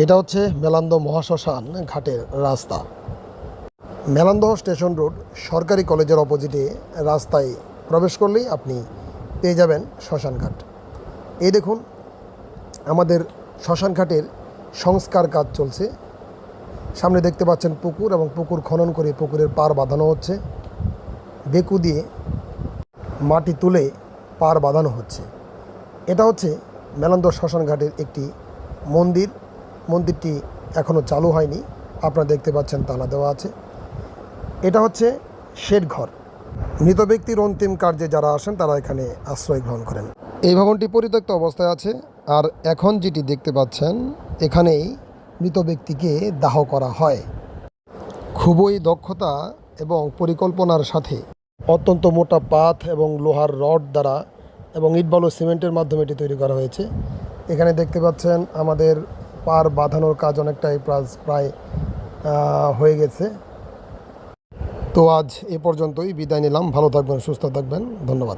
এটা হচ্ছে মেলান্দ মহাশ্মশান ঘাটের রাস্তা। মেলান্দ স্টেশন রোড সরকারি কলেজের অপোজিটে রাস্তায় প্রবেশ করলেই আপনি পেয়ে যাবেন শ্মশান ঘাট। এই দেখুন, আমাদের শ্মশান ঘাটের সংস্কার কাজ চলছে। সামনে দেখতে পাচ্ছেন পুকুর এবং পুকুর খনন করে পুকুরের পার বাঁধানো হচ্ছে। বেকু দিয়ে মাটি তুলে পার বাঁধানো হচ্ছে। এটা হচ্ছে মেলান্দ শ্মশান ঘাটের একটি মন্দির। মন্দিরটি এখনও চালু হয়নি। আপনারা দেখতে পাচ্ছেন তালা দেওয়া আছে। এটা হচ্ছে শেড ঘর মৃত ব্যক্তির অন্তিম কার্যে যারা আসেন, তারা এখানে আশ্রয় গ্রহণ করেন। এই ভবনটি পরিত্যক্ত অবস্থায় আছে। আর এখন যেটি দেখতে পাচ্ছেন, এখানেই মৃত ব্যক্তিকে দাহ করা হয়। খুবই দক্ষতা এবং পরিকল্পনার সাথে অত্যন্ত মোটা পাথ এবং লোহার রড দ্বারা এবং ইট বালু সিমেন্টের মাধ্যমে এটি তৈরি করা হয়েছে। এখানে দেখতে পাচ্ছেন আমাদের পার বাঁধানোর কাজ অনেকটাই প্রায় হয়ে গেছে। তো আজ এ পর্যন্তই বিদায় নিলাম। ভালো থাকবেন, সুস্থ থাকবেন। ধন্যবাদ।